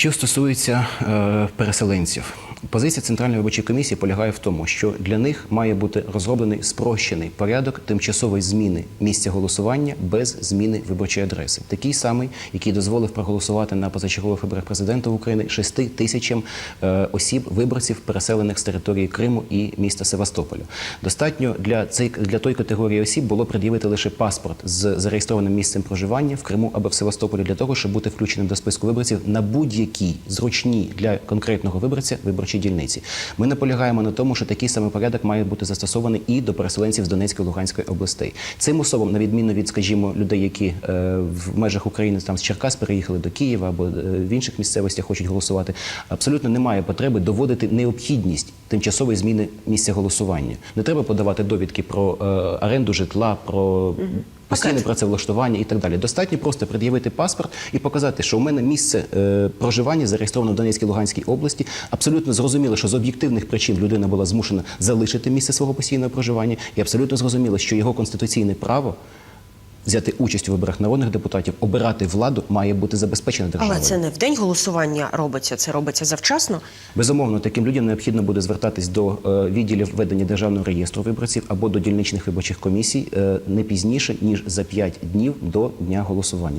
Що стосується е, переселенців, позиція Центральної виборчої комісії полягає в тому, що для них має бути розроблений спрощений порядок тимчасової зміни місця голосування без зміни виборчої адреси, такий самий, який дозволив проголосувати на позачергових виборах президента України 6 тисячам е, осіб, виборців, переселених з території Криму і міста Севастополя. Достатньо для цей для тої категорії осіб було пред'явити лише паспорт з зареєстрованим місцем проживання в Криму або в Севастополі для того, щоб бути включеним до списку виборців на будь-якій зручній для конкретного виборця виборчій дільниці. Ми наполягаємо на тому, що такий самий порядок має бути застосований і до переселенців з Донецької Луганської областей. Цим особам, на відміну від, скажімо, людей, які е, в межах України там з Черкас переїхали до Києва або е, в інших місцевостях хочуть голосувати, абсолютно немає потреби доводити необхідність тимчасової зміни місця голосування. Не треба подавати довідки про е, оренду житла, про постійне працевлаштування і так далі. Достатньо просто пред'явити паспорт і показати, що у мене місце е, проживання зареєстровано в Донецькій Луганській області. Абсолютно зрозуміло, що з об'єктивних причин людина була змушена залишити місце свого постійного проживання, і абсолютно зрозуміло, що його конституційне право. Взяти участь у виборах народних депутатів, обирати владу має бути забезпечено державою. Але це не в день голосування робиться, це робиться завчасно. Безумовно, таким людям необхідно буде звертатись до е, відділів ведення державного реєстру виборців або до дільничних виборчих комісій е, не пізніше ніж за 5 днів до дня голосування.